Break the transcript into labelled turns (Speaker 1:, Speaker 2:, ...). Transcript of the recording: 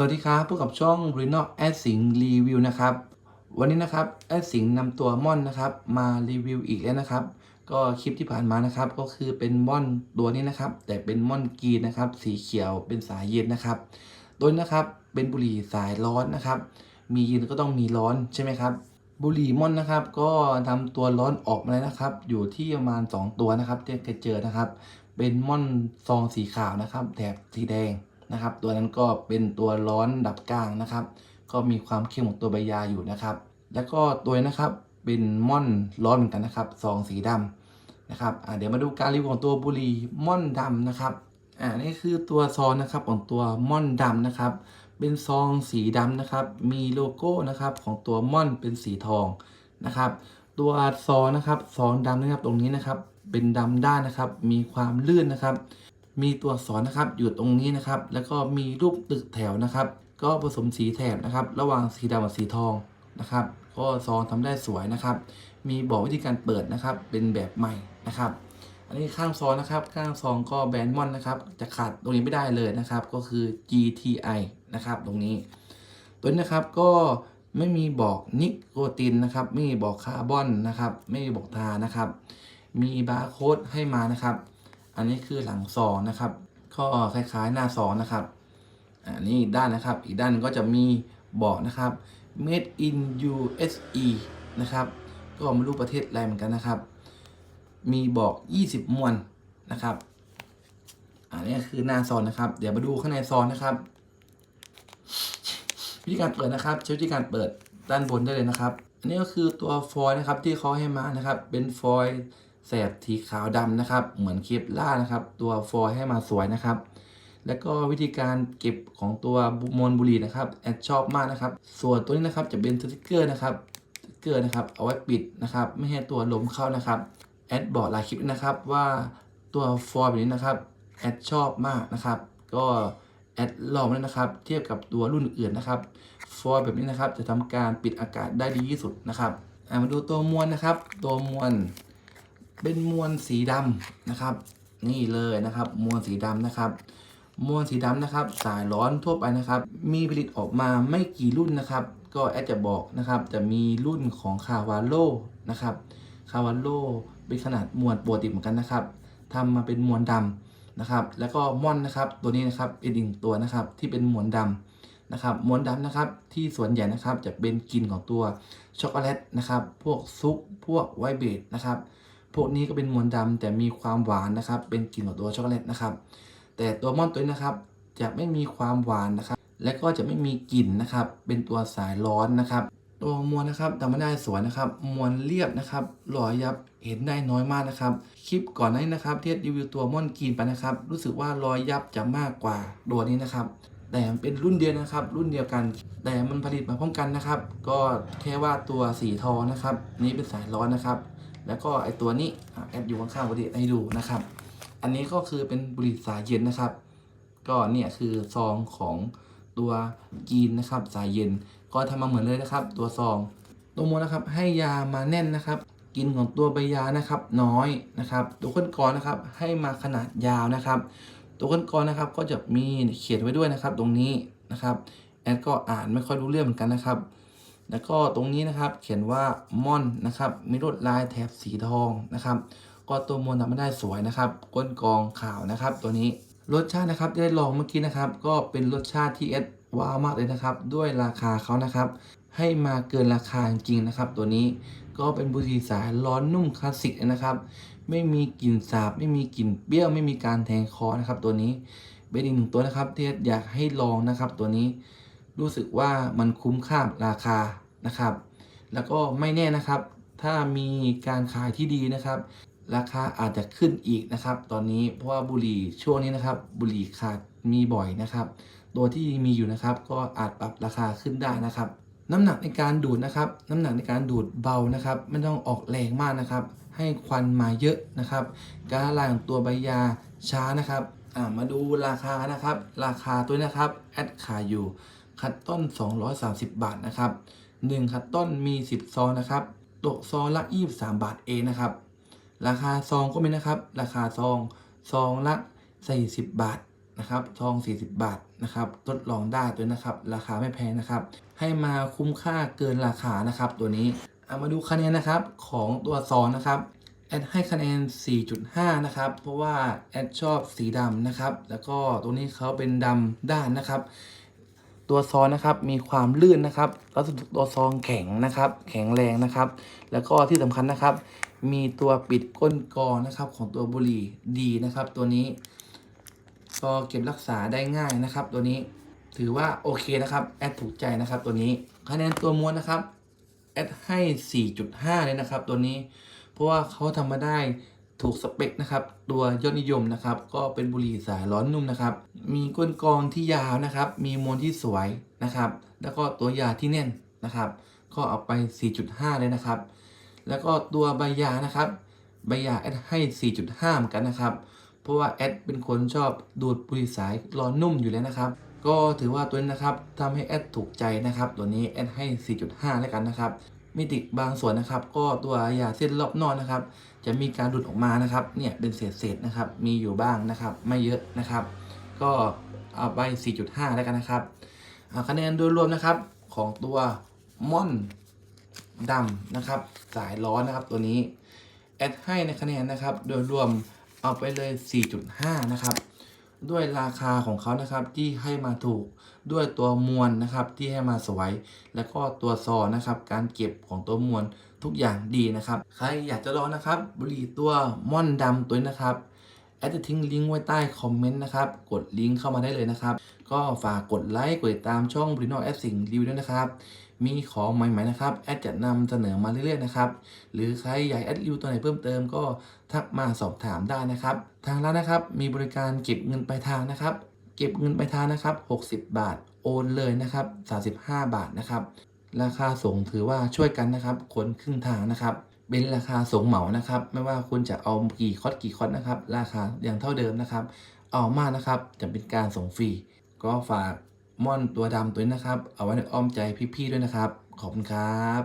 Speaker 1: สวัสดีครับพบกับช่อง r e n o a d สิงรีวิวนะครับ วันนี้นะครับแอดสิงนำตัวม่อนนะครับ มารีวิวอีกแล้วนะครับ ก็คลิปที่ผ่านมานะครับ ก็คือเป็นม่อนตัวนี้นะครับ แต่เป็นม่อนกรีนะครับ สีเขียวเป็นสายเย็นนะครับตัวนี้นะครับเป็นบุหรี่สายร้อนนะครับ มีเย็นก็ต้องมีร้อนใช่ไหมครับ บุหรี่ม่อนนะครับ ก็ทำตัวร้อนออกมาแล้วนะครับ อยู่ที่ประมาณ 2 ตัวนะครับที่เคยเจอนะครับ เป็นม่อนซองสีขาวนะครับแถบสีแดง นะครับ ตัวนั้นก็เป็นตัวร้อนดับกลางนะครับ ก็มีความเข้มของตัวใบยาอยู่นะครับ แล้วก็ตัวนะครับเป็นม่อนร้อนเหมือนกันนะครับซองสีดำนะครับอ่าเดี๋ยวมาดูการรีวิวของตัวบุหรี่ม่อนดำนะครับอ่านี่คือตัวซองนะครับของตัวม่อนดำนะครับ เป็นซองสีดำนะครับ มีโลโก้นะครับของตัวม่อนเป็นสีทองนะครับ ตัวซองนะครับซองดำนะครับตรงนี้นะครับ เป็นดำด้านนะครับ มีความลื่นนะครับ มีตัวสอนนะครับอยู่ตรงนี้นะครับ แล้วก็มีรูปตึกแถวนะครับ ก็ผสมสีแถบนะครับ ระหว่างสีดำกับสีทองนะครับ ก็ซองทำได้สวยนะครับ มีบอกวิธีการเปิดนะครับ เป็นแบบใหม่นะครับ อันนี้ข้างซองนะครับ ข้างซองก็แบรนด์มอนนะครับ จะขาดตรงนี้ไม่ได้เลยนะครับ ก็คือ GTI นะครับ ตรงนี้ ตัวนี้นะครับก็ไม่มีบอกนิโคตินนะครับ ไม่มีบอกคาร์บอนนะครับ ไม่มีบอกทานะครับ มีบาร์โค้ดให้มานะครับ อันนี้คือหลังซองนะครับ ก็คล้ายๆหน้าซองนะครับ อันนี้อีกด้านนะครับ อีกด้านก็จะมีบอกนะครับ made in USA นะครับ ก็ไม่รู้ประเทศอะไรเหมือนกันนะครับ มีบอก 20 มวนนะครับ อันนี้คือหน้าซองนะครับ เดี๋ยวมาดูข้างในซองนะครับวิธีการเปิดนะครับใช้วิธีการเปิดด้านบนได้เลยนะครับ อันนี้ก็คือตัวฟอยล์นะครับที่เขาให้มานะครับ เป็นฟอยล์ แสบสีขาวดำนะครับ เหมือนเคปล่านะครับ ตัวฟอยล์ให้มาสวยนะครับ แล้วก็วิธีการเก็บของตัวมวลบุรีนะครับแอดชอบมากนะครับ ส่วนตัวนี้นะครับจะเป็นสติกเกอร์นะครับสติกเกอร์นะครับเอาไว้ปิดนะครับ ไม่ให้ตัวลมเข้านะครับแอดบอกหลายคลิปนะครับว่าตัวฟอยล์แบบนี้นะครับแอดชอบมากนะครับ ก็แอดลองเลยนะครับ เทียบกับตัวรุ่นอื่นนะครับฟอยล์แบบนี้นะครับ จะทำการปิดอากาศได้ดีที่สุดนะครับมาดูตัวมวลนะครับ ตัวมวล เป็นมวลสีดำนะครับ นี่เลยนะครับ มวลสีดำนะครับมวลสีดำนะครับ สายร้อนทั่วไปนะครับ มีผลิตออกมาไม่กี่รุ่นนะครับ ก็แอดจะบอกนะครับ จะมีรุ่นของคาวาโลนะครับคาวาโลเป็นขนาดมวลปกติเหมือนกันนะครับทำมาเป็นมวลดำนะครับ แล้วก็ม่อนนะครับ ตัวนี้นะครับเป็นอีกหนึ่งตัวนะครับที่เป็นมวลดำนะครับมวลดำนะครับที่ส่วนใหญ่นะครับจะเป็นกลิ่นของตัวช็อกโกแลตนะครับ พวกซุปพวกไวเบดนะครับ พวกนี้ก็เป็นมวลดำแต่มีความหวานนะครับ เป็นกลิ่นของตัวช็อกโกแลตนะครับ แต่ตัวม่อนตัวนี้นะครับจะไม่มีความหวานนะครับ และก็จะไม่มีกลิ่นนะครับ เป็นตัวสายร้อนนะครับ ตัวมวลนะครับทำไม่ได้สวยนะครับ มวลเรียบนะครับรอยยับเห็นได้น้อยมากนะครับ คลิปก่อนหน้านี้นะครับที่รีวิวตัวม่อนกรีนไปนะครับ รู้สึกว่ารอยยับจะมากกว่าตัวนี้นะครับ แต่เป็นรุ่นเดียวนะครับ รุ่นเดียวกัน แต่มันผลิตมาพร้อมกันนะครับ ก็แค่ว่าตัวสีทองนะครับ นี้เป็นสายร้อนนะครับ แล้วก็ไอตัวนี้แอดอยู่ข้างๆบริให้ดูนะครับ อันนี้ก็คือเป็นบุหรี่สายเย็นนะครับ ก็เนี่ยคือซองของตัวกีนนะครับ สายเย็นก็ทำมาเหมือนเลยนะครับ ตัวซองตัวมวลนะครับให้ยามาแน่นนะครับ กินของตัวใบยานะครับน้อยนะครับ ตัวก้นกรนะครับให้มาขนาดยาวนะครับ ตัวก้นกรนะครับก็จะมีเขียนไว้ด้วยนะครับ ตรงนี้นะครับแอดก็อ่านไม่ค่อยรู้เรื่องเหมือนกันนะครับ แล้วก็ตรงนี้นะครับเขียนว่าม่อนนะครับมีลวดลายแถบสีทองนะครับ ก็ตัวมวลทำไม่ได้สวยนะครับก้นกองขาวนะครับ ตัวนี้รสชาตินะครับที่ได้ลองเมื่อกี้นะครับ ก็เป็นรสชาติที่เอสว้าวมากเลยนะครับ ด้วยราคาเขานะครับ ให้มาเกินราคาจริงนะครับ ตัวนี้ก็เป็นบุหรี่สายร้อนนุ่มคลาสสิกนะครับ ไม่มีกลิ่นสาบ ไม่มีกลิ่นเปรี้ยวไม่มีการแทงคอนะครับ ตัวนี้เป็นอีกหนึ่งตัวนะครับที่อยากให้ลองนะครับ ตัวนี้รู้สึกว่ามันคุ้มค่าราคา นะครับ แล้วก็ไม่แน่นะครับ ถ้ามีการขายที่ดีนะครับ ราคาอาจจะขึ้นอีกนะครับ ตอนนี้เพราะว่าบุหรี่ช่วงนี้นะครับ บุหรี่ขาดมีบ่อยนะครับ ตัวที่มีอยู่นะครับ ก็อาจปรับราคาขึ้นได้นะครับน้ำหนักในการดูดนะครับ น้ำหนักในการดูดเบานะครับ ไม่ต้องออกแรงมากนะครับ ให้ควันมาเยอะนะครับ การละลายของตัวใบยาช้านะครับมาดูราคานะครับ ราคาตัวนะครับ แอดขายอยู่ คัตต้น 230 บาทนะครับ 1คัตต้นมี 10 ซองนะครับตกซองละ 23 บาทเองนะครับ ราคาซองก็มีนะครับ ราคาซองซองละ 40 บาทนะครับทอง 40 บาทนะครับทดลองได้ตัวยนะครับ ราคาไม่แพงนะครับ ให้มาคุ้มค่าเกินราคานะครับตัวนี้เอามาดูคะแนนนะครับของตัวซอนนะครับแอดให้คะแนน 4.5 นะครับ เพราะว่าแอดชอบสีดำนะครับ แล้วก็ตัวนี้เขาเป็นดำด้านนะครับ ตัวซองนะครับมีความลื่นนะครับแล้วตัวซองแข็งนะครับ แข็งแรงนะครับ แล้วก็ที่สำคัญนะครับ มีตัวปิดก้นกรองนะครับของตัวบุหรี่ดีนะครับ ตัวนี้ก็เก็บรักษาได้ง่ายนะครับ ตัวนี้ถือว่าโอเคนะครับแอดถูกใจนะครับตัวนี้คะแนนตัวม้วนนะครับแอดให้ 4.5 เลยนะครับ ตัวนี้ เพราะว่าเขาทำมาได้ ถูกสเปคนะครับ ตัวยอดนิยมนะครับ ก็เป็นบุหรี่สายร้อนนุ่มนะครับ มีก้นกองที่ยาวนะครับ มีมวลที่สวยนะครับ แล้วก็ตัวยาที่แน่นนะครับ ก็เอาไป 4.5 เลยนะครับ แล้วก็ตัวใบยานะครับใบยาแอดให้ 4.5 เหมือนกันนะครับ เพราะว่าแอดเป็นคนชอบดูดบุหรี่สายร้อนนุ่มอยู่แล้วนะครับก็ถือว่าตัวนี้นะครับทำให้แอดถูกใจนะครับ ตัวนี้แอดให้ 4.5 แล้วกันนะครับ มิติบางส่วนนะครับ ก็ตัวยาเส้นรอบนอกนะครับ จะมีการดูดออกมานะครับ เนี่ยเป็นเศษๆนะครับ มีอยู่บ้างนะครับ ไม่เยอะนะครับ ก็เอาไป 4.5 แล้วกันนะครับอ่าคะแนนโดยรวมนะครับของตัวม่อนดำนะครับ สายร้อนนะครับตัวนี้แอดให้ในคะแนนนะครับ โดยรวมเอาไปเลย 4.5 นะครับ ด้วยราคาของเขานะครับที่ให้มาถูกด้วยตัวมวลนะครับที่ให้มาสวย แล้วก็ตัวซอนะครับ การเก็บของตัวมวลทุกอย่างดีนะครับ ใครอยากจะลองนะครับบุหรี่ตัวม่อนดำตัวนี้นะครับแอดจะทิ้งลิงก์ไว้ใต้คอมเมนต์นะครับ กดลิงก์เข้ามาได้เลยนะครับ ก็ฝากกดไลค์กดติดตามช่องบริโนแอดสิงรีวิวด้วยนะครับ มีของใหม่ๆนะครับแอดจะนำเสนอมาเรื่อยๆนะครับหรือใครอยากแอดรีวิวตัวไหนเพิ่มเติมก็ทักมาสอบถามได้นะครับ ทางร้านนะครับมีบริการเก็บเงินปลายทางนะครับ เก็บเงินปลายทางนะครับ 60 บาทโอนเลยนะครับ 35 บาทนะครับ ราคาส่งถือว่าช่วยกันนะครับคนครึ่งทางนะครับเป็นราคาส่งเหมานะครับ ไม่ว่าคุณจะเอากี่คอดกี่คอดนะครับ ราคาอย่างเท่าเดิมนะครับ เอามากนะครับจะเป็นการส่งฟรีก็ฝาก ม่อนตัวดำตัวนี้นะครับ เอาไว้ในอ้อมใจพี่ๆด้วยนะครับ ขอบคุณครับ